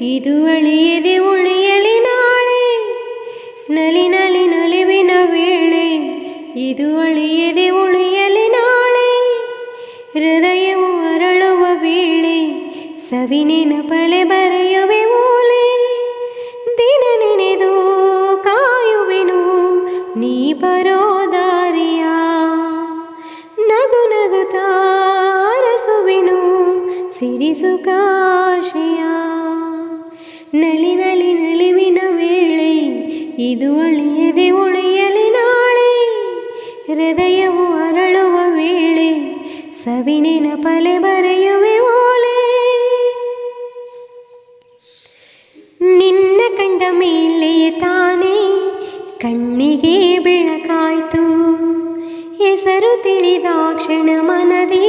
ಇದು ಅಳಿಯದೆ ಉಳಿಯಲಿ ನಾಳೆ. ನಲಿ ನಲಿ ನಲಿವಿನ ವೇಳೆ ಇದು ಅಳಿಯದೆ ಉಳಿಯಲಿ ನಾಳೆ. ಹೃದಯವು ಅರಳುವ ವೇಳೆ ಸವಿನಿನ ಪಲೆ ಬರೆಯುವೆ ಓಲೆ. ದಿನ ನೆನೆದು ಕಾಯುವೆನು ನೀ ಬರೋ ದಾರಿಯ. ನಗು ನಗುತ್ತಾ ಅರಸುವೆನು ಸಿರಿಸು ಕಾಶೆಯ. ನಲಿ ನಲಿ ನಲಿವಿನ ವೇಳೆ, ಇದು ಅಳಿಯದೆ ಉಳಿಯಲಿ ನಾಳೆ. ಹೃದಯವು ಅರಳುವ ವೇಳೆ ಸವಿನಿನ ಪಲೆ ಬರೆಯುವೆ ಓಲೆ. ನಿನ್ನ ಕಂಡ ಮೇಲೆಯೇ ತಾನೇ, ಕಣ್ಣಿಗೆ ಬೆಳಕಾಯ್ತು. ಹೆಸರು ತಿಳಿದಾಕ್ಷಣ ಮನದಿ,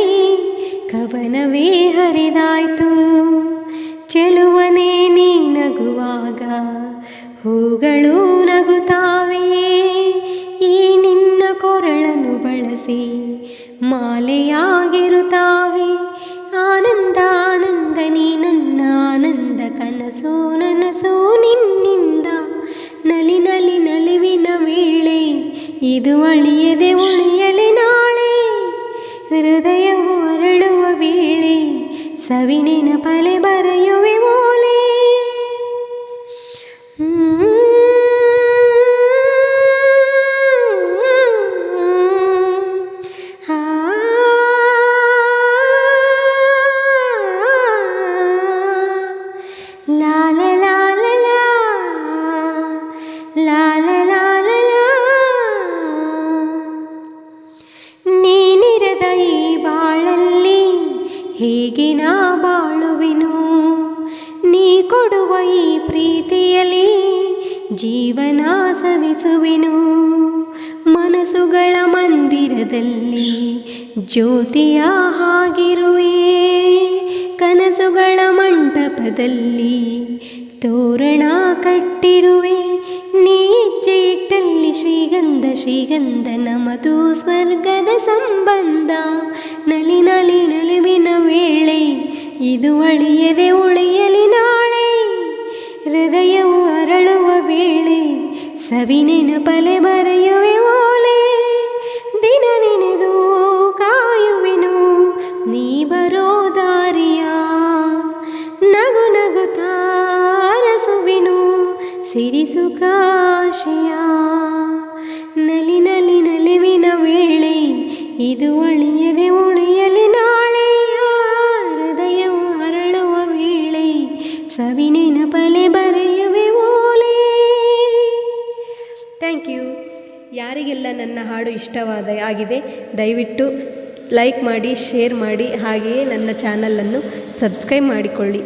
ಕವನವೇ ಹರಿದಾಯ್ತು. ಚೆಲುವನೇ ನಗುವಾಗ ಹೂಗಳು ನಗುತ್ತಾವೆ ಈ ನಿನ್ನ ಕೊರಳನ್ನು ಬಳಸಿ ಮಾಲೆಯಾಗಿರುತ್ತಾವೆ. ಆನಂದ ಆನಂದ ನೀ ನನ್ನ ಆನಂದ ಕನಸು, ನನಸು ನಿನ್ನಿಂದ. ನಲಿ ನಲಿ ನಲಿವಿನ ವೇಳೆ ಇದು ಅಳಿಯದೆ ಉಳಿಯಲಿ ನಾಳೆ. ಹೃದಯವು ಅರಳುವ ವೇಳೆ ಸವಿನಿನ ಪಲೆ ಬರೆಯುವೆ ಲಾ ಲಾ ಲಾ ಲಾ ಲಾ. ನೀನಿರದ ಈ ಬಾಳಲ್ಲಿ ಹೇಗೆ ನಾ ಬಾಳುವೆನು? ನೀ ಕೊಡುವ ಈ ಪ್ರೀತಿಯಲ್ಲಿ ಜೀವನ ಸವಿಸುವೆನು. ಮನಸ್ಸುಗಳ ಮಂದಿರದಲ್ಲಿ ಜ್ಯೋತಿಯ ಹಾಗಿರುವೆ. ಕನಸುಗಳ ಮಂಟಪದಲ್ಲಿ ತೋರಣ ಕಟ್ಟಿರುವೆ. ನೀ ಹೆಜ್ಜೆ ಇಟ್ಟಲ್ಲಿ ಶ್ರೀಗಂಧ ಶ್ರೀಗಂಧ, ನಮದು ಸ್ವರ್ಗದ ಸಂಬಂಧ. ನಲಿ ನಲಿ, ನಲಿವಿನ ವೇಳೆ ಇದು ಅಳಿಯದೆ ಉಳಿಯಲಿ ನಾಳೆ. ಹೃದಯವು ಅರಳುವ ವೇಳೆ ಸವಿನೆನ ಪಲೆ ಬರೆಯುವೆ ಓಲೆ. ಸಿರಿಸು ಕಾಶಿಯ ನಲಿ ನಲಿ ನಲಿವಿನ ವೇಳೆ ಇದು ಒಳಿಯದೆ ಉಳಿಯಲಿ ನಾಳೆಯ ಹೃದಯವು ಅರಳುವ ವೇಳೆ ಸವಿನಿನ ಬಲೆ ಬರೆಯುವೆ ಓಲೆ. ಥ್ಯಾಂಕ್ ಯು ಯಾರಿಗೆಲ್ಲ ನನ್ನ ಹಾಡು ಇಷ್ಟವಾದ ಆಗಿದೆ, ದಯವಿಟ್ಟು ಲೈಕ್ ಮಾಡಿ ಶೇರ್ ಮಾಡಿ, ಹಾಗೆಯೇ ನನ್ನ ಚಾನಲನ್ನು ಸಬ್ಸ್ಕ್ರೈಬ್ ಮಾಡಿಕೊಳ್ಳಿ.